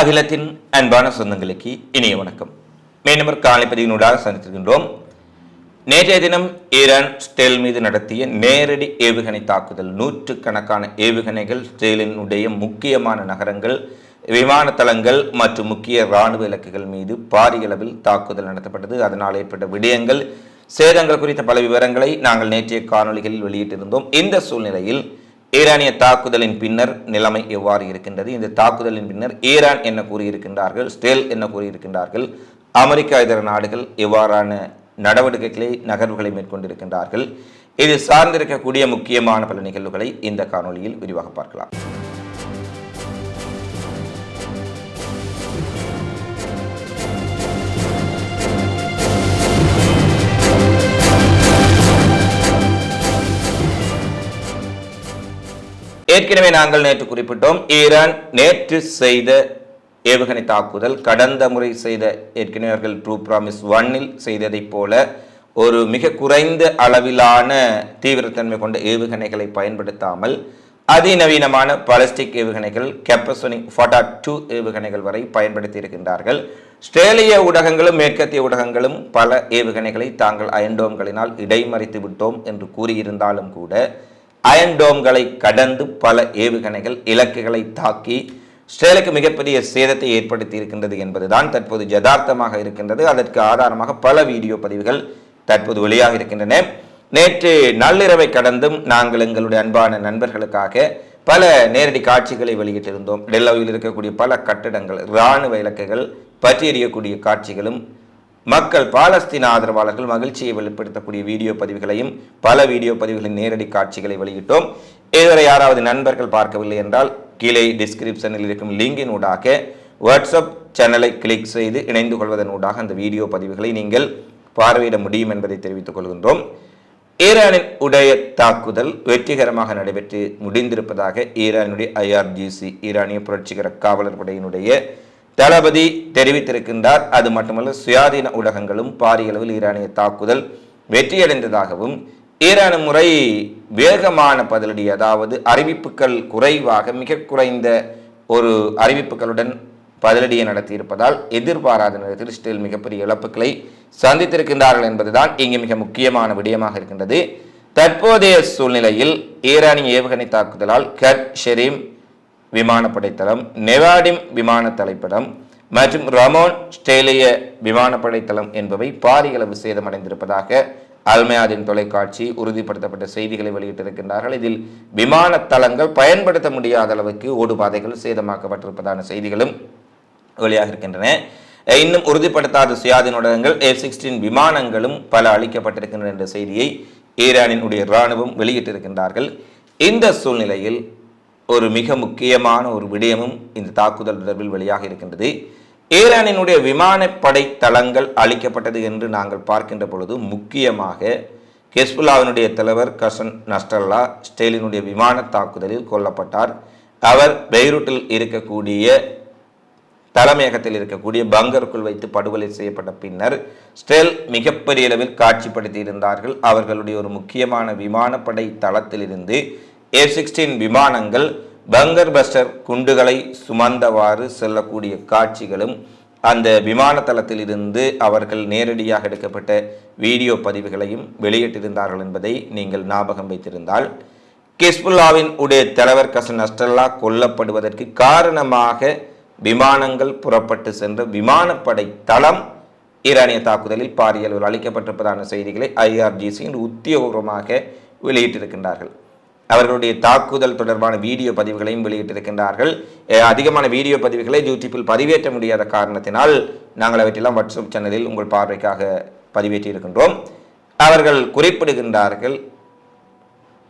அகிலத்தின் அன்பான சொந்தங்களுக்கு இனிய வணக்கம். மீனவர் காலைப்பதிவினூடாக சந்தித்திருக்கின்றோம். நேற்றைய தினம் ஈரான் ஸ்டேல் மீது நடத்திய நேரடி ஏவுகணை தாக்குதல் நூற்றுக்கணக்கான ஏவுகணைகள் ஸ்டேலினுடைய முக்கியமான நகரங்கள் விமான தளங்கள் மற்றும் முக்கிய இராணுவ இலக்குகள் மீது பாரிய அளவில் தாக்குதல் நடத்தப்பட்டது. அதனால் ஏற்பட்ட விடயங்கள் சேதங்கள் குறித்த பல விவரங்களை நாங்கள் நேற்றைய காணொளிகளில் வெளியிட்டிருந்தோம். இந்த சூழ்நிலையில் ஈரானிய தாக்குதலின் பின்னர் நிலைமை எவ்வாறு இருக்கின்றது? இந்த தாக்குதலின் பின்னர் ஈரான் என்ன கூறியிருக்கின்றார்கள்? ஸ்டேல் என்ன கூறியிருக்கின்றார்கள்? அமெரிக்கா இதர நாடுகள் எவ்வாறான நடவடிக்கைகளை நகர்வுகளை மேற்கொண்டிருக்கின்றார்கள்? இது சார்ந்திருக்கக்கூடிய முக்கியமான பல நிகழ்வுகளை இந்த காணொளியில் விரிவாக பார்க்கலாம். ஏற்கனவே நாங்கள் நேற்று குறிப்பிட்டோம் ஈரான் நேற்று செய்த ஏவுகணை தாக்குதல் கடந்த முறை செய்த ஏற்கனவே அவர்கள் ட்ரூ ப்ராமிஸ் ஒன்னில் செய்ததைப் போல ஒரு மிக குறைந்த அளவிலான தீவிரத்தன்மை கொண்ட ஏவுகணைகளை பயன்படுத்தாமல் அதிநவீனமான பாலிஸ்டிக் ஏவுகணைகள் கெப்பசோனிக் ஃபோட்டா டூ ஏவுகணைகள் வரை பயன்படுத்தி இருக்கின்றார்கள். ஆஸ்திரேலிய ஊடகங்களும் மேற்கத்திய ஊடகங்களும் பல ஏவுகணைகளை தாங்கள் அயன்டோம்களினால் இடைமறித்து விட்டோம் என்று கூறியிருந்தாலும் கூட அயன்டோம்களை கடந்து பல ஏவுகணைகள் இலக்குகளை தாக்கி இஸ்ரேலுக்கு மிகப்பெரிய சேதத்தை ஏற்படுத்தி இருக்கின்றது என்பதுதான் தற்போது யதார்த்தமாக இருக்கின்றது. அதற்கு ஆதாரமாக பல வீடியோ பதிவுகள் தற்போது வெளியாக இருக்கின்றன. நேற்று நள்ளிரவை கடந்தும் நாங்கள் எங்களுடைய அன்பான நண்பர்களுக்காக பல நேரடி காட்சிகளை வெளியிட்டிருந்தோம். டெல்லாவில் இருக்கக்கூடிய பல கட்டடங்கள் இராணுவ இலக்குகள் பற்றி எறியக்கூடிய காட்சிகளும் மக்கள் பாலஸ்தீன ஆதரவாளர்கள் மகிழ்ச்சியை வெளிப்படுத்தக்கூடிய வீடியோ பதிவுகளையும் பல வீடியோ பதிவுகளின் நேரடி காட்சிகளை வெளியிட்டோம். இதுவரை யாராவது நண்பர்கள் பார்க்கவில்லை என்றால் கீழே டிஸ்கிரிப்ஷனில் இருக்கும் லிங்கின் ஊடாக வாட்ஸ்அப் சேனலை கிளிக் செய்து இணைந்து கொள்வதன் ஊடாக அந்த வீடியோ பதிவுகளை நீங்கள் பார்வையிட முடியும் என்பதை தெரிவித்துக் கொள்கின்றோம். ஈரானின் உடைய தாக்குதல் வெற்றிகரமாக நடைபெற்று முடிந்திருப்பதாக ஈரானுடைய ஐஆர்ஜிசி ஈரானிய புரட்சிகர காவலர் படையினுடைய தளபதி தெரிவித்திருக்கின்றார். அது மட்டுமல்ல சுயாதீன ஊடகங்களும் பாரிய அளவில் ஈரானிய தாக்குதல் வெற்றியடைந்ததாகவும் ஈரான் முறை வேகமான பதிலடி அதாவது அறிவிப்புகள் குறைவாக மிக குறைந்த ஒரு அறிவிப்புகளுடன் பதிலடியை நடத்தியிருப்பதால் எதிர்பாராத நேரத்தில் ஸ்டில் மிகப்பெரிய இழப்புகளை சந்தித்திருக்கின்றார்கள் என்பதுதான் இங்கு மிக முக்கியமான விடயமாக இருக்கின்றது. தற்போதைய சூழ்நிலையில் ஈரானிய ஏவுகணை தாக்குதலால் கர் ஷெரீம் விமானப்படை தளம் நெவாடிம் விமான தலைப்படம் மற்றும் ரமோன் ஸ்டேலிய விமானப்படை தளம் என்பவை பாரியளவு சேதமடைந்திருப்பதாக அல்மையாதின் தொலைக்காட்சி உறுதிப்படுத்தப்பட்ட செய்திகளை வெளியிட்டிருக்கின்றார்கள். இதில் விமான தளங்கள் பயன்படுத்த முடியாத அளவுக்கு ஓடுபாதைகள் சேதமாக்கப்பட்டிருப்பதான செய்திகளும் வெளியாக இருக்கின்றன. இன்னும் உறுதிப்படுத்தாத சுயாதீன ஊடகங்கள் எஃப் சிக்ஸ்டீன் விமானங்களும் பல அளிக்கப்பட்டிருக்கின்றன என்ற செய்தியை ஈரானினுடைய இராணுவம் வெளியிட்டிருக்கின்றார்கள். இந்த சூழ்நிலையில் ஒரு மிக முக்கியமான ஒரு விடயமும் இந்த தாக்குதல் தொடர்பில் வெளியாக இருக்கின்றது. ஈரானினுடைய விமானப்படை தளங்கள் அளிக்கப்பட்டது என்று நாங்கள் பார்க்கின்ற பொழுது முக்கியமாக ஹெஸ்புல்லாவினுடைய தலைவர் கசன் நஸ்டல்லா ஸ்டேலினுடைய விமான தாக்குதலில் கொல்லப்பட்டார். அவர் பெய்ரூட்டில் இருக்கக்கூடிய தலைமையகத்தில் இருக்கக்கூடிய பங்கருக்குள் வைத்து படுகொலை செய்யப்பட்ட பின்னர் ஸ்டெல் மிகப்பெரிய அளவில் காட்சிப்படுத்தி இருந்தார்கள். அவர்களுடைய ஒரு முக்கியமான விமானப்படை தளத்திலிருந்து ஏ சிக்ஸ்டீன் விமானங்கள் பங்கர் பஸ்டர் குண்டுகளை சுமந்தவாறு செல்லக்கூடிய காட்சிகளும் அந்த விமான தளத்தில் இருந்து அவர்கள் நேரடியாக எடுக்கப்பட்ட வீடியோ பதிவுகளையும் வெளியிட்டிருந்தார்கள் என்பதை நீங்கள் ஞாபகம் வைத்திருந்தால் கிஸ்புல்லாவின் உடைய தலைவர் கசன் அஸ்டல்லா கொல்லப்படுவதற்கு காரணமாக விமானங்கள் புறப்பட்டு சென்ற விமானப்படை தளம் ஈரானிய தாக்குதலில் பாரிய அளவில் அளிக்கப்பட்டிருப்பதான செய்திகளை ஐஆர்ஜிசியின் உத்தியோகபூர்வமாக வெளியிட்டிருக்கின்றார்கள். அவர்களுடைய தாக்குதல் தொடர்பான வீடியோ பதிவுகளையும் வெளியிட்டிருக்கின்றார்கள். அதிகமான வீடியோ பதிவுகளை யூடியூப்பில் பதிவேற்ற முடியாத காரணத்தினால் நாங்கள் அவற்றெல்லாம் வாட்ஸ்அப் சேனலில் உங்கள் பார்வைக்காக பதிவேற்றி இருக்கின்றோம் அவர்கள் குறிப்பிடுகின்றார்கள்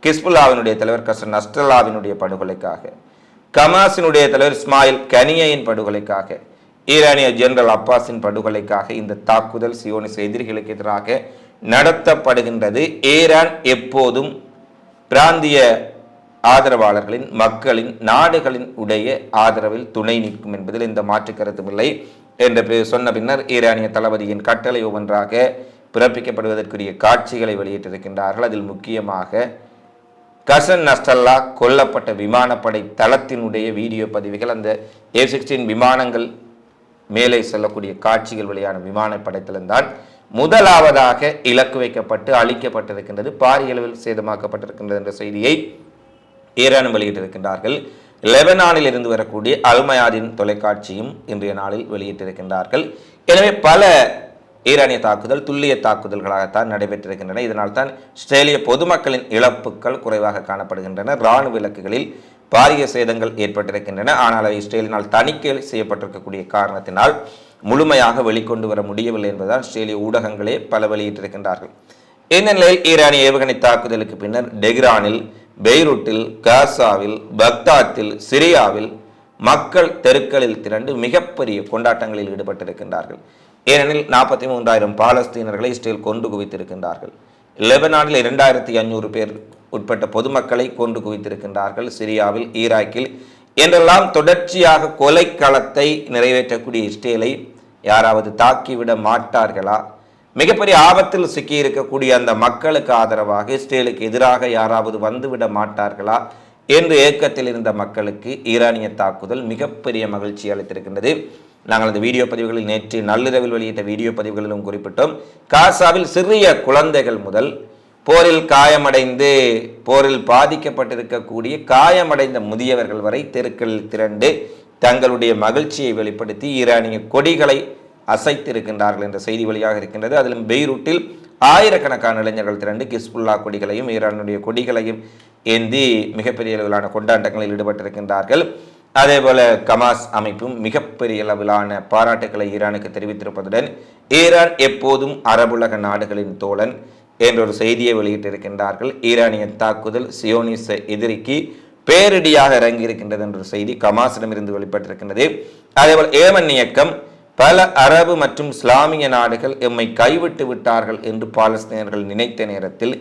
கிஸ்புல்லாவினுடைய தலைவர் கசன் நஸ்டல்லாவினுடைய படுகொலைக்காக கமாஸினுடைய தலைவர் இஸ்மாயில் கனியின் படுகொலைக்காக ஈரானிய ஜெனரல் அப்பாஸின் படுகொலைக்காக இந்த தாக்குதல் சியோனிச எதிரிகளுக்கு எதிராக நடத்தப்படுகின்றது. ஈரான் எப்போதும் பிராந்திய ஆதரவாளர்களின் மக்களின் நாடுகளின் உடைய ஆதரவில் துணை நிற்கும் என்பதில் எந்த மாற்று கருத்துமில்லை என்று சொன்ன பின்னர் ஈரானிய தளபதியின் கட்டளை ஒவ்வொன்றாக பிறப்பிக்கப்படுவதற்குரிய காட்சிகளை வெளியிட்டிருக்கின்றார்கள். அதில் முக்கியமாக கசன் நஸ்டல்லா கொல்லப்பட்ட விமானப்படை தளத்தினுடைய வீடியோ பதிவுகள் அந்த ஏ சிக்ஸ்டீன் விமானங்கள் மேலே செல்லக்கூடிய காட்சிகள் வெளியான விமானப்படைத்தளம்தான் முதலாவதாக இலக்கு வைக்கப்பட்டு அழிக்கப்பட்டிருக்கின்றது பாரிய அளவில் சேதமாக்கப்பட்டிருக்கின்றது என்ற செய்தியை ஈரான் வெளியிட்டிருக்கின்றார்கள். லெபனானில் இருந்து வரக்கூடிய அல்மயாதின் தொலைக்காட்சியும் இன்றைய நாளில் வெளியிட்டிருக்கின்றார்கள். எனவே பல ஈரானிய தாக்குதல் துல்லிய தாக்குதல்களாகத்தான் நடைபெற்றிருக்கின்றன. இதனால் தான் இஸ்ரேலிய பொதுமக்களின் இழப்புகள் குறைவாக காணப்படுகின்றன. இராணுவ இலக்குகளில் பாரிய சேதங்கள் ஏற்பட்டிருக்கின்றன. ஆனால் அவை இஸ்ரேலினால் தணிக்கை செய்யப்பட்டிருக்கக்கூடிய காரணத்தினால் முழுமையாக வெளிக்கொண்டு வர முடியவில்லை என்பதால் ஆஸ்திரேலிய ஊடகங்களே பல வெளியிட்டிருக்கின்றார்கள். இந்த நிலையில் ஈரானிய ஏவுகணை தாக்குதலுக்கு பின்னர் டெஹ்ரானில் பெய்ரூட்டில் காசாவில் பக்தாத்தில் சிரியாவில் மக்கள் தெருக்களில் திரண்டு மிகப்பெரிய கொண்டாட்டங்களில் ஈடுபட்டிருக்கின்றார்கள். ஏனெனில் நாற்பத்தி மூன்றாயிரம் பாலஸ்தீனர்களை இஸ்ரேல் கொண்டு குவித்திருக்கின்றார்கள். லெபனானில் இரண்டாயிரத்தி ஐநூறு பேர் உட்பட்ட பொதுமக்களை கொண்டு குவித்திருக்கின்றார்கள். சிரியாவில் ஈராக்கில் என்றெல்லாம் தொடர்ச்சியாக கொலைக்களத்தை நிறைவேற்றக்கூடிய இஸ்ரேலை யாராவது தாக்கிவிட மாட்டார்களா? மிகப்பெரிய ஆபத்தில் சிக்கியிருக்கக்கூடிய அந்த மக்களுக்கு ஆதரவாக இஸ்ரேலுக்கு எதிராக யாராவது வந்துவிட மாட்டார்களா? என்று ஏக்கத்தில் இருந்த மக்களுக்கு ஈரானிய தாக்குதல் மிகப்பெரிய மகிழ்ச்சி அளித்திருக்கின்றது. நாங்கள் அந்த வீடியோ பதிவுகளில் நேற்று நள்ளிரவில் வெளியிட்ட வீடியோ பதிவுகளிலும் குறிப்பிட்டோம். காசாவில் சிறிய குழந்தைகள் முதல் போரில் காயமடைந்து போரில் பாதிக்கப்பட்டிருக்கக்கூடிய காயமடைந்த முதியவர்கள் வரை தெருக்களில் திரண்டு தங்களுடைய மகிழ்ச்சியை வெளிப்படுத்தி ஈரானிய கொடிகளை அசைத்திருக்கின்றார்கள் என்ற செய்தி வழியாக இருக்கின்றது. அதிலும் பெய்ரூட்டில் ஆயிரக்கணக்கான இளைஞர்கள் திரண்டு கிஸ்புல்லா கொடிகளையும் ஈரானுடைய கொடிகளையும் ஏந்தி மிகப்பெரிய அளவிலான கொண்டாட்டங்களில் ஈடுபட்டிருக்கின்றார்கள். அதேபோல கமாஸ் அமைப்பும் மிகப்பெரிய அளவிலான பாராட்டுக்களை ஈரானுக்கு தெரிவித்திருப்பதுடன் ஈரான் எப்போதும் அரபுலக நாடுகளின் தோழன் என்ற ஒரு செய்தியை வெளியிட்டிருக்கின்றார்கள். ஈரானிய தாக்குதல் சியோனிச எதிரிக்கு பேரிடியாக இறங்கியிருக்கின்றது என்ற செய்தி கமாசிடமிருந்து வெளிப்பட்டிருக்கின்றது. அதேபோல் ஏமன் இயக்கம் பல அரபு மற்றும் இஸ்லாமிய நாடுகள் எம்மை கைவிட்டு விட்டார்கள் என்று பாலஸ்தீனர்கள் நினைத்த நேரத்தில்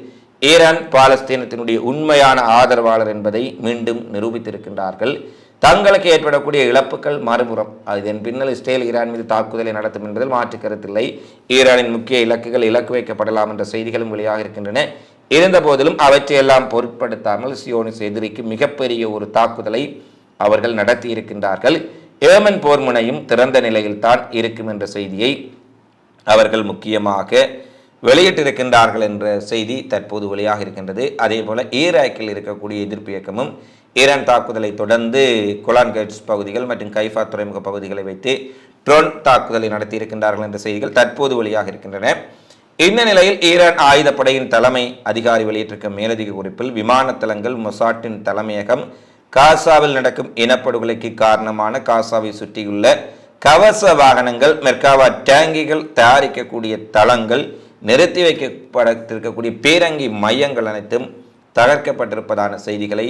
ஈரான் பாலஸ்தீனத்தினுடைய உண்மையான ஆதரவாளர் என்பதை மீண்டும் நிரூபித்திருக்கின்றார்கள். தங்களுக்கு ஏற்படக்கூடிய இழப்புகள் மறுபுறம். இதன் பின்னல் இஸ்ரேல் ஈரான் மீது தாக்குதலை நடத்தும் என்பதில் மாற்று கருத்தில்லை. ஈரானின் முக்கிய இலக்குகள் இலக்கு வைக்கப்படலாம் என்ற செய்திகளும் வெளியாக இருக்கின்றன இருந்த போதிலும் அவற்றையெல்லாம் பொருட்படுத்தாமல் சியோனிஸ் எதிரிக்கு மிகப்பெரிய ஒரு தாக்குதலை அவர்கள் நடத்தி இருக்கின்றார்கள் ஏமன் போர் முனையும் திறந்த நிலையில்தான் இருக்கும் என்ற செய்தியை அவர்கள் முக்கியமாக வெளியிட்டிருக்கின்றார்கள் என்ற செய்தி தற்போது வெளியாக இருக்கின்றது. அதே போல ஈராக்கில் இருக்கக்கூடிய எதிர்ப்பு இயக்கமும் ஈரான் தாக்குதலை தொடர்ந்து குலான் கேட்ஸ் பகுதிகள் மற்றும் கைஃபா துறைமுக பகுதிகளை வைத்து ட்ரோன் தாக்குதலை நடத்தியிருக்கின்றார்கள் என்ற செய்திகள் தற்போது வெளியாக இருக்கின்றன. இந்த நிலையில் ஈரான் ஆயுதப்படையின் தலைமை அதிகாரி வெளியிட்டிருக்க மேலதிக குறிப்பில் விமான தளங்கள் மொசாட்டின் தலைமையகம் காசாவில் நடக்கும் இனப்படுகொலைக்கு காரணமான காசாவை சுற்றியுள்ள கவச வாகனங்கள் மெர்காவா டேங்கிகள் தயாரிக்கக்கூடிய தளங்கள் நிறுத்தி வைக்கப்படத்திருக்கக்கூடிய பேரங்கி மையங்கள் அனைத்தும் தகர்க்கப்பட்டிருப்பதான செய்திகளை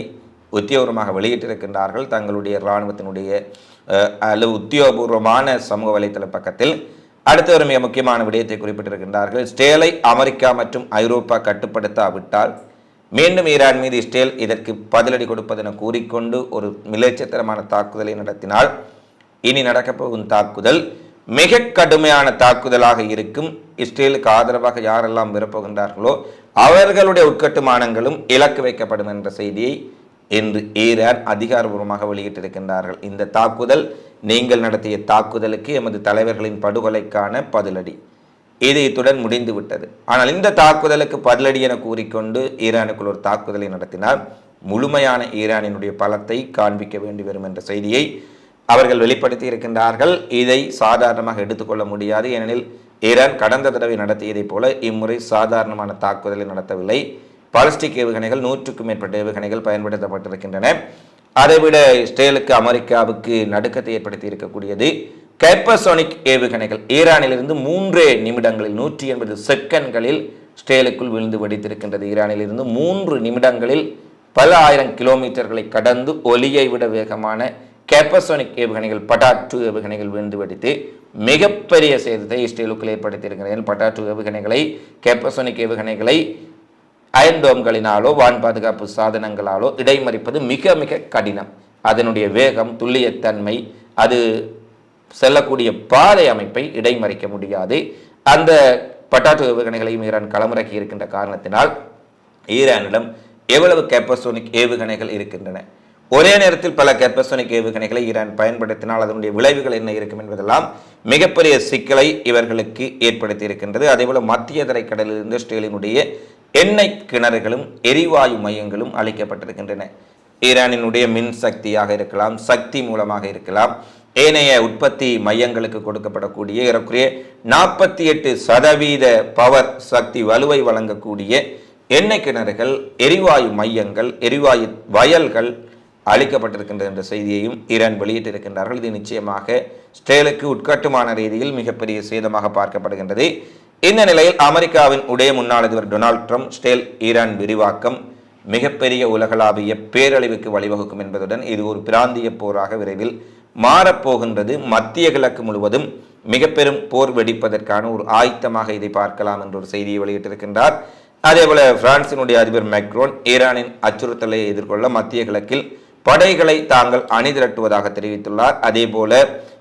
உத்தியோகமாக வெளியிட்டிருக்கின்றார்கள். தங்களுடைய இராணுவத்தினுடைய அல்லது உத்தியோகபூர்வமான சமூக வலைத்தள பக்கத்தில் அடுத்து ஒரு மிக முக்கியமான விடயத்தை குறிப்பிட்டிருக்கின்றார்கள். ஸ்டேலை அமெரிக்கா மற்றும் ஐரோப்பா கட்டுப்படுத்தாவிட்டால் மீண்டும் ஈரான் மீது இஸ்ரேல் இதற்கு பதிலடி கொடுப்பதென கூறிக்கொண்டு ஒரு மிலேச்சத்தரமான தாக்குதலை நடத்தினால் இனி நடக்கப்போகும் தாக்குதல் மிக கடுமையான தாக்குதலாக இருக்கும். இஸ்ரேலுக்கு ஆதரவாக யாரெல்லாம் விரும்புகின்றார்களோ அவர்களுடைய உட்கட்டுமானங்களும் இலக்கு வைக்கப்படும் என்ற செய்தியை இன்று ஈரான் அதிகாரபூர்வமாக வெளியிட்டிருக்கின்றார்கள். இந்த தாக்குதல் நீங்கள் நடத்திய தாக்குதலுக்கு எமது தலைவர்களின் படுகொலைக்கான பதிலடி. இது இத்துடன் ஆனால் இந்த தாக்குதலுக்கு பதிலடி என கூறிக்கொண்டு ஈரானுக்குள் ஒரு தாக்குதலை நடத்தினால் முழுமையான ஈரானினுடைய பலத்தை காண்பிக்க வேண்டி வரும் என்ற செய்தியை அவர்கள் வெளிப்படுத்தி இருக்கின்றார்கள். இதை சாதாரணமாக எடுத்துக்கொள்ள முடியாது. ஏனெனில் ஈரான் கடந்த தடவை நடத்தியதைப் போல இம்முறை சாதாரணமான தாக்குதலை நடத்தவில்லை. பாலிஸ்டிக் ஏவுகணைகள் நூற்றுக்கும் மேற்பட்ட ஏவுகணைகள் பயன்படுத்தப்பட்டிருக்கின்றன. அதைவிட இஸ்ரேலுக்கு அமெரிக்காவுக்கு நடுக்கத்தை ஏற்படுத்தி இருக்கக்கூடியது கைப்பசோனிக் ஏவுகணைகள். ஈரானிலிருந்து மூன்றே நிமிடங்களில் நூற்றி எண்பது செகண்ட்களில் இஸ்ரேலுக்குள் விழுந்து வெடித்திருக்கின்றது. ஈரானிலிருந்து மூன்று நிமிடங்களில் பல ஆயிரம் கிலோமீட்டர்களை கடந்து ஒலியை விட வேகமான கேப்பசோனிக் ஏவுகணைகள் பட்டாட்டு ஏவுகணைகள் விழுந்து வெடித்து மிகப்பெரிய சேதத்தை இஸ்ரேலுக்குள் ஏற்படுத்தியிருக்கிறது. பட்டாட்டு ஏவுகணைகளை கேப்பசோனிக் ஏவுகணைகளை அயன்டோம்களினாலோ வான் பாதுகாப்பு சாதனங்களாலோ இடைமறிப்பது மிக மிக கடினம். அதனுடைய வேகம் துல்லியத்தன்மை அது செல்லக்கூடிய பாதை அமைப்பை இடைமறிக்க முடியாது. அந்த பட்டாட்டு ஏவுகணைகளையும் ஈரான் களமிறக்கி இருக்கின்ற காரணத்தினால் ஈரானிடம் எவ்வளவு கேப்பசோனிக் ஏவுகணைகள் இருக்கின்றன? ஒரே நேரத்தில் பல கேப்பசோனிக் ஏவுகணைகளை ஈரான் பயன்படுத்தினால் அதனுடைய விளைவுகள் என்ன இருக்கும் என்பதெல்லாம் மிகப்பெரிய சிக்கலை இவர்களுக்கு ஏற்படுத்தி இருக்கின்றது. அதேபோல மத்திய தரைக்கடலிலிருந்து இஸ்ரேலினுடைய எண்ணெய் கிணறுகளும் எரிவாயு மையங்களும் அளிக்கப்பட்டிருக்கின்றன ஈரானினுடைய மின் சக்தியாக இருக்கலாம் சக்தி மூலமாக இருக்கலாம். ஏனைய உற்பத்தி மையங்களுக்கு கொடுக்கப்படக்கூடிய ஏறக்குறைய நாற்பத்தி எட்டு சதவீத பவர் சக்தி வலுவை வழங்கக்கூடிய எண்ணெய் கிணறுகள் எரிவாயு மையங்கள் எரிவாயு வயல்கள் அளிக்கப்பட்டிருக்கின்ற என்ற செய்தியையும் ஈரான் வெளியிட்டிருக்கின்றார்கள். இது நிச்சயமாக ஸ்டேலுக்கு உட்கட்டுமான ரீதியில் மிகப்பெரிய சேதமாக பார்க்கப்படுகின்றது. இந்த நிலையில் அமெரிக்காவின் உடைய முன்னாள் அதிபர் டொனால்ட் ட்ரம்ப் ஸ்டேல் ஈரான் விரிவாக்கம் மிகப்பெரிய உலகளாவிய பேரழிவுக்கு வழிவகுக்கும் என்பதுடன் இது ஒரு பிராந்திய போராக விரைவில் மாறப்போகின்றது. மத்திய கிழக்கு முழுவதும் மிக பெரும் போர் வெடிப்பதற்கான ஒரு ஆயத்தமாக இதை பார்க்கலாம் என்ற ஒரு செய்தியை வெளியிட்டிருக்கின்றார். அதேபோல பிரான்சினுடைய அதிபர் மேக்ரோன் ஈரானின் அச்சுறுத்தலை எதிர்கொள்ள மத்திய கிழக்கில் படைகளை தாங்கள் அணிதிரட்டுவதாக தெரிவித்துள்ளார். அதேபோல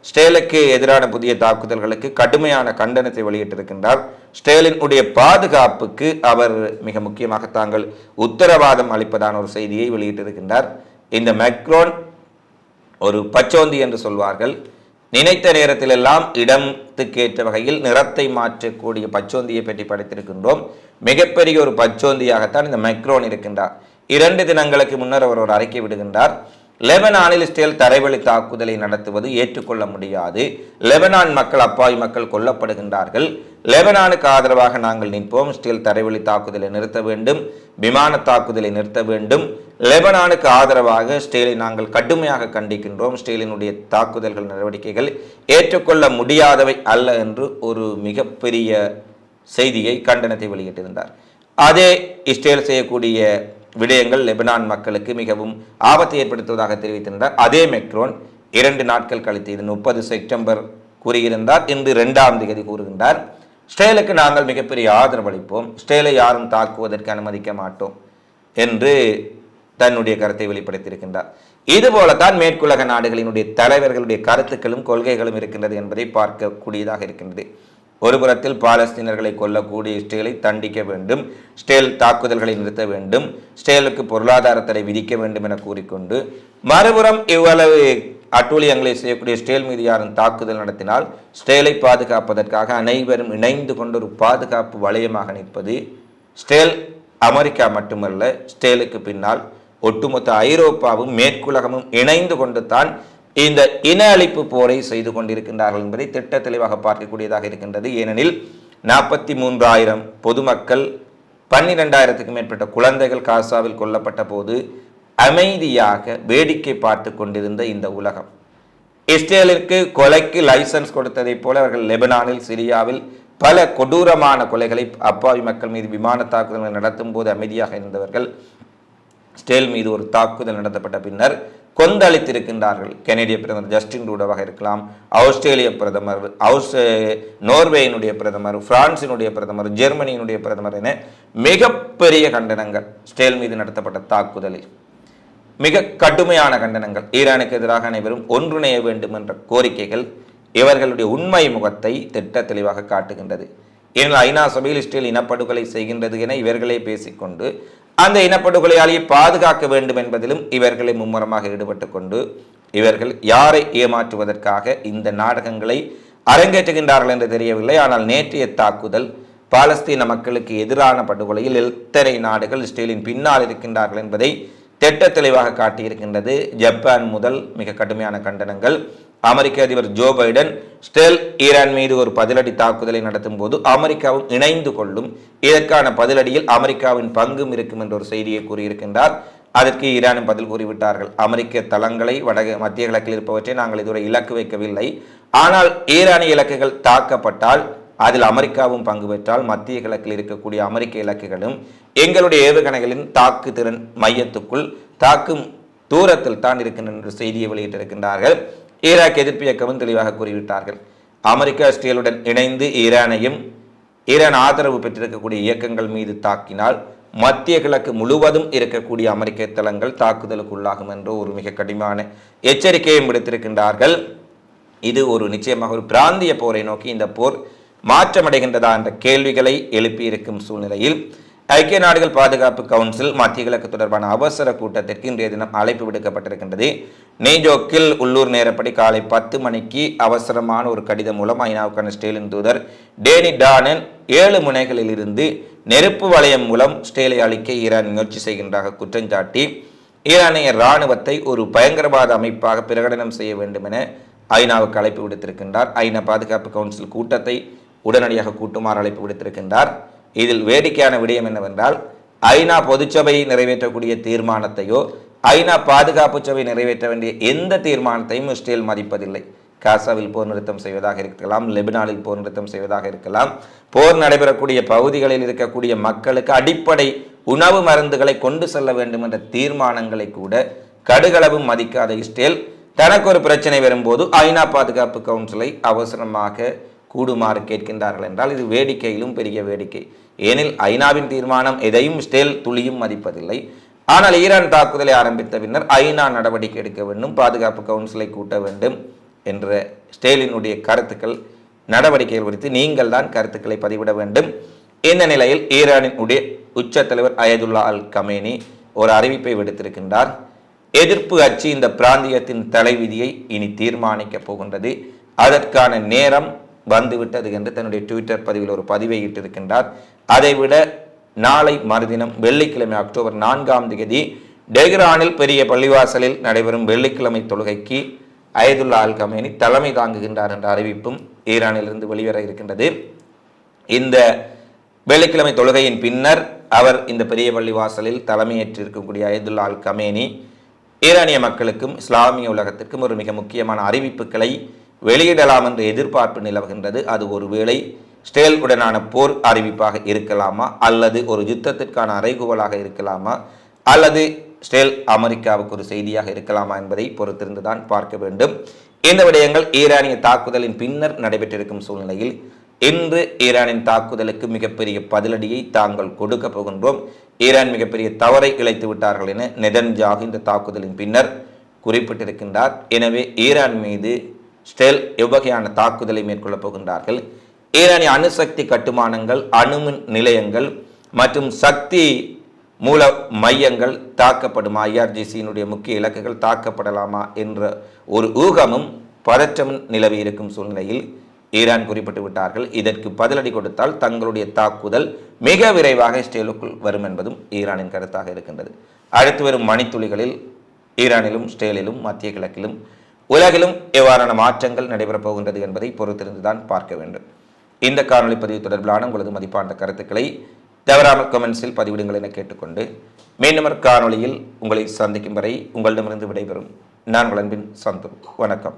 ஸ்டேலுக்கு எதிரான புதிய தாக்குதல்களுக்கு கடுமையான கண்டனத்தை வெளியிட்டிருக்கின்றார். ஸ்டேலின் உடைய பாதுகாப்புக்கு அவர் மிக முக்கியமாக தாங்கள் உத்தரவாதம் அளிப்பதான ஒரு செய்தியை வெளியிட்டிருக்கின்றார். இந்த மெக்ரோன் ஒரு பச்சோந்தி என்று சொல்வார்கள். நினைத்த நேரத்திலெல்லாம் இடத்துக்கேற்ற வகையில் நிறத்தை மாற்றக்கூடிய பச்சோந்தியை பற்றி படைத்திருக்கின்றோம். மிகப்பெரிய ஒரு பச்சோந்தியாகத்தான் இந்த மைக்ரோன் இருக்கின்றார். இரண்டு தினங்களுக்கு முன்னர் அவர் ஒரு அறிக்கை விடுகின்றார். லெபனானில் இஸ்ரேல் தரைவழி தாக்குதலை நடத்துவது ஏற்றுக்கொள்ள முடியாது. லெபனான் மக்கள் அப்பாவி மக்கள் கொல்லப்படுகின்றார்கள். லெபனானுக்கு ஆதரவாக நாங்கள் நிற்போம். இஸ்ரேல் தரைவழி தாக்குதலை நிறுத்த வேண்டும். விமான தாக்குதலை நிறுத்த வேண்டும். லெபனானுக்கு ஆதரவாக ஸ்டேலை நாங்கள் கடுமையாக கண்டிக்கின்றோம். ஸ்டேலினுடைய தாக்குதல்கள் நடவடிக்கைகள் ஏற்றுக்கொள்ள முடியாதவை அல்ல என்று ஒரு மிகப்பெரிய செய்தியை கண்டனத்தை வெளியிட்டிருந்தார். அதே இஸ்ரேல் செய்யக்கூடிய விடயங்கள் லெபனான் மக்களுக்கு மிகவும் ஆபத்தை ஏற்படுத்துவதாக தெரிவித்திருந்தார். அதே மெக்ரோன் இரண்டு நாட்கள் கழித்து இது முப்பது செப்டம்பர் கூறியிருந்தார். இன்று இரண்டாம் தேதி கூறுகின்றார். ஸ்டேலுக்கு நாங்கள் மிகப்பெரிய ஆதரவு அளிப்போம். ஸ்டேலை யாரும் தாக்குவதற்கு அனுமதிக்க மாட்டோம் என்று தன்னுடைய கருத்தை வெளிப்படுத்தியிருக்கின்றார். இதுபோலத்தான் மேற்குலக நாடுகளினுடைய தலைவர்களுடைய கருத்துக்களும் கொள்கைகளும் இருக்கின்றது என்பதை பார்க்கக்கூடியதாக இருக்கின்றது. ஒருபுறத்தில் பாலஸ்தீனர்களை கொல்லக்கூடிய இஸ்ரேலை தண்டிக்க வேண்டும் ஸ்டேல் தாக்குதல்களை நிறுத்த வேண்டும் ஸ்டேலுக்கு பொருளாதார தடை விதிக்க வேண்டும் என கூறிக்கொண்டு மறுபுறம் இவ்வளவு அட்டூழியங்களை செய்யக்கூடிய ஸ்டேல் மீது யாரும் தாக்குதல் நடத்தினால் ஸ்டேலை பாதுகாப்பதற்காக அனைவரும் இணைந்து கொண்டு ஒரு பாதுகாப்பு வளையமாக நிற்பது ஸ்டேல் அமெரிக்கா மட்டுமல்ல ஸ்டேலுக்கு பின்னால் ஒட்டுமொத்த ஐரோப்பாவும் மேற்குலகமும் இணைந்து கொண்டு தான் இந்த இன அழிப்பு போரை செய்து கொண்டிருக்கின்றார்கள் என்பதை திட்ட தெளிவாக பார்க்கக்கூடியதாக இருக்கின்றது. ஏனெனில் நாற்பத்தி மூன்றாயிரம் பொதுமக்கள் பன்னிரெண்டாயிரத்துக்கும் மேற்பட்ட குழந்தைகள் காசாவில் கொல்லப்பட்ட போது அமைதியாக வேடிக்கை பார்த்து கொண்டிருந்த இந்த உலகம். இஸ்ரேலிற்கு கொலைக்கு லைசன்ஸ் கொடுத்ததைப் போல அவர்கள் லெபனானில் சிரியாவில் பல கொடூரமான கொலைகளை அப்பாவி மக்கள் மீது விமான தாக்குதல்களை நடத்தும் போது அமைதியாக இருந்தவர்கள் ஸ்டேல் மீது ஒரு தாக்குதல் நடத்தப்பட்ட பின்னர் கொந்தளித்திருக்கின்றார்கள். கெனடிய பிரதமர் ஜஸ்டின் ரூடவாக இருக்கலாம் ஆஸ்திரேலிய பிரதமர் அவுஸ் நோர்வேயினுடைய பிரதமர் பிரான்சினுடைய பிரதமர் ஜெர்மனியினுடைய பிரதமர் என மிகப்பெரிய கண்டனங்கள் ஸ்டேல் மீது நடத்தப்பட்ட தாக்குதலில். மிக கடுமையான கண்டனங்கள். ஈரானுக்கு எதிராக அனைவரும் ஒன்றிணைய வேண்டும் என்ற கோரிக்கைகள் இவர்களுடைய உண்மை முகத்தை திட்ட தெளிவாக காட்டுகின்றது. ஏனெனில் ஐநா சபையில் இஸ்ரேல் இனப்படுகொலை செய்கின்றது என இவர்களே பேசிக்கொண்டு அந்த இனப்படுகொலையாளியை பாதுகாக்க வேண்டும் என்பதிலும் இவர்களை மும்முரமாக ஈடுபட்டு கொண்டு இவர்கள் யாரை ஏமாற்றுவதற்காக இந்த நாடகங்களை அரங்கேற்றுகின்றார்கள் என்று தெரியவில்லை. ஆனால் நேற்றைய தாக்குதல் பாலஸ்தீன மக்களுக்கு எதிரான படுகொலையில் எத்தனை நாடுகள் இஸ்ரேலின் பின்னால் இருக்கின்றார்கள் என்பதை திட்ட தெளிவாக காட்டியிருக்கின்றது ஜப்பான் முதல் மிக கடுமையான கண்டனங்கள். அமெரிக்க அதிபர் ஜோ பைடன் ஸ்டெல் ஈரான் மீது ஒரு பதிலடி தாக்குதலை நடத்தும் போது அமெரிக்காவும் இணைந்து கொள்ளும் இதற்கான பதிலடியில் அமெரிக்காவின் பங்கும் இருக்கும் என்ற ஒரு செய்தியை கூறியிருக்கின்றார். அதற்கு ஈரானும் பதில் கூறிவிட்டார்கள். அமெரிக்க தளங்களை வடக மத்திய கிழக்கில் இருப்பவற்றை நாங்கள் இதுவரை இலக்கு வைக்கவில்லை. ஆனால் ஈரானிய இலக்குகள் தாக்கப்பட்டால் அதில் அமெரிக்காவும் பங்கு பெற்றால் மத்திய கிழக்கில் இருக்கக்கூடிய அமெரிக்க இலக்குகளும் எங்களுடைய ஏவுகணைகளின் தாக்கு திறன் மையத்துக்குள் தாக்கும் தூரத்தில் தான் இருக்கின்றன என்ற செய்தியை வெளியிட்டிருக்கின்றார்கள். ஈராக் எதிர்ப்பு இயக்கமும் தெளிவாக கூறிவிட்டார்கள். அமெரிக்கா இஸ்ரேலுடன் இணைந்து ஈரானையும் ஈரான் ஆதரவு பெற்றிருக்கக்கூடிய இயக்கங்கள் மீது தாக்கினால் மத்திய கிழக்கு முழுவதும் இருக்கக்கூடிய அமெரிக்க தளங்கள் தாக்குதலுக்கு உள்ளாகும் என்று ஒரு மிக கடுமையான எச்சரிக்கையும் விடுத்திருக்கின்றார்கள். இது ஒரு நிச்சயமாக ஒரு பிராந்திய போரை நோக்கி இந்த போர் மாற்றமடைகின்றதா என்ற கேள்விகளை எழுப்பியிருக்கும் சூழ்நிலையில் ஐக்கிய நாடுகள் பாதுகாப்பு கவுன்சில் மத்திய கிழக்கு தொடர்பான அவசர கூட்டத்திற்கு இன்றைய தினம் அழைப்பு விடுக்கப்பட்டிருக்கின்றது. நெய்ஜோக்கில் உள்ளூர் நேரப்படி காலை பத்து மணிக்கு அவசரமான ஒரு கடிதம் மூலம் ஐநாவுக்கான ஸ்டேலின் தூதர் டேனி டானன் ஏழு முனைகளில் இருந்து நெருப்பு வளையம் மூலம் ஸ்டேலை அளிக்க ஈரான் முயற்சி செய்கின்றதாக குற்றஞ்சாட்டி ஈரானிய இராணுவத்தை ஒரு பயங்கரவாத அமைப்பாக பிரகடனம் செய்ய வேண்டும் என ஐநாவுக்கு அழைப்பு விடுத்திருக்கின்றார். ஐநா பாதுகாப்பு கவுன்சில் கூட்டத்தை உடனடியாக கூட்டுமாறு அழைப்பு விடுத்திருக்கின்றார். இதில் வேடிக்கையான விடயம் என்னவென்றால் ஐநா பொதுச்சபை நிறைவேற்றக்கூடிய தீர்மானத்தையோ ஐநா பாதுகாப்பு சபை நிறைவேற்ற வேண்டிய எந்த தீர்மானத்தையும் இஸ்ரேல் மதிப்பதில்லை. காசாவில் போர் நிறுத்தம் செய்வதாக இருக்கலாம் லெபனானில் போர் நிறுத்தம் செய்வதாக இருக்கலாம். போர் நடைபெறக்கூடிய பகுதிகளில் இருக்கக்கூடிய மக்களுக்கு அடிப்படை உணவு மருந்துகளை கொண்டு செல்ல வேண்டும் என்ற தீர்மானங்களை கூட கடுகளவும் மதிக்காத இஸ்ரேல் தனக்கு ஒரு பிரச்சனை வரும்போது ஐநா பாதுகாப்பு கவுன்சிலை அவசரமாக கூடுமாறு கேட்கின்றார்கள் என்றால் இது வேடிக்கையிலும் பெரிய வேடிக்கை. ஏனில் ஐநாவின் தீர்மானம் எதையும் ஸ்டேல் துளியும் மதிப்பதில்லை. ஆனால் ஈரான் தாக்குதலை ஆரம்பித்த பின்னர் ஐநா நடவடிக்கை எடுக்க வேண்டும் பாதுகாப்பு கவுன்சிலை கூட்ட வேண்டும் என்ற ஸ்டேலினுடைய கருத்துக்கள் நடவடிக்கைகள் குறித்து நீங்கள் தான் கருத்துக்களை பதிவிட வேண்டும். இந்த நிலையில் ஈரானின் உடைய உச்ச தலைவர் அயதுல்லா அல் கமேனி ஒரு அறிவிப்பை விடுத்திருக்கின்றார். எதிர்ப்பு அச்சு இந்த பிராந்தியத்தின் தலைவிதியை இனி தீர்மானிக்கப் போகின்றது. அதற்கான நேரம் வந்துவிட்டது என்று தன்னுடைய ட்விட்டர் பதிவில் ஒரு பதிவை இட்டிருக்கின்றார். அதைவிட நாளை மறுதினம் வெள்ளிக்கிழமை அக்டோபர் நான்காம் தேதி டெஹ்ரானில் பெரிய பள்ளிவாசலில் நடைபெறும் வெள்ளிக்கிழமை தொழுகைக்கு அயதுல்லா அல் கமேனி தலைமை தாங்குகின்றார் என்ற அறிவிப்பும் ஈரானிலிருந்து வெளிவர இருக்கின்றது. இந்த வெள்ளிக்கிழமை தொழுகையின் பின்னர் அவர் இந்த பெரிய பள்ளிவாசலில் தலைமையேற்றிருக்கக்கூடிய அயதுல்லா அல் கமேனி ஈரானிய மக்களுக்கும் இஸ்லாமிய உலகத்திற்கும் ஒரு மிக முக்கியமான அறிவிப்புகளை வெளியிடலாம் என்ற எதிர்பார்ப்பு நிலவுகின்றது. அது ஒருவேளை ஸ்டேல் உடனான போர் அறிவிப்பாக இருக்கலாமா? அல்லது ஒரு யுத்தத்திற்கான அறைகூவலாக இருக்கலாமா? அல்லது ஸ்டேல் அமெரிக்காவுக்கு ஒரு செய்தியாக இருக்கலாமா என்பதை பொறுத்திருந்து தான் பார்க்க வேண்டும். இந்த விடயங்கள் ஈரானிய தாக்குதலின் பின்னர் நடைபெற்றிருக்கும் சூழ்நிலையில் இன்று ஈரானின் தாக்குதலுக்கு மிகப்பெரிய பதிலடியை தாங்கள் கொடுக்க போகின்றோம். ஈரான் மிகப்பெரிய தவறை இழைத்து விட்டார்கள் என நெதன்ஜாகு இந்த தாக்குதலின் பின்னர் குறிப்பிட்டிருக்கின்றார். எனவே ஈரான் மீது ஸ்டெல் எவ்வகையான தாக்குதலை மேற்கொள்ளப் போகின்றார்கள்? ஈரானிய அணுசக்தி கட்டுமானங்கள் அணுமின் நிலையங்கள் மற்றும் சக்தி மூல மையங்கள் தாக்கப்படுமா ஐஆர்ஜிசியினுடைய முக்கிய இலக்குகள் தாக்கப்படலாமா என்ற ஒரு ஊகமும் பதற்றமும் நிலவி இருக்கும் சூழ்நிலையில் ஈரான் குறிப்பிட்டு விட்டார்கள். இதற்கு பதிலடி கொடுத்தால் தங்களுடைய தாக்குதல் மிக விரைவாக ஸ்டேலுக்குள் வரும் என்பதும் ஈரானின் கருத்தாக இருக்கின்றது. அடுத்து வரும் மணித்துளிகளில் ஈரானிலும் ஸ்டேலிலும் மத்திய கிழக்கிலும் உலகிலும் எவ்வாறான மாற்றங்கள் நடைபெறப் போகின்றது என்பதை பொறுத்திருந்துதான் பார்க்க வேண்டும். இந்த காணொலி பதிவு தொடர்பிலான உங்களது மதிப்பான கருத்துக்களை தவறாமல் கமெண்ட்ஸில் பதிவிடுங்கள் என கேட்டுக்கொண்டு மீண்டும் ஒரு காணொளியில் உங்களை சந்திக்கும் வரை உங்களிடமிருந்து விடைபெறும். நான் உங்கள் அன்பின் சந்து வணக்கம்.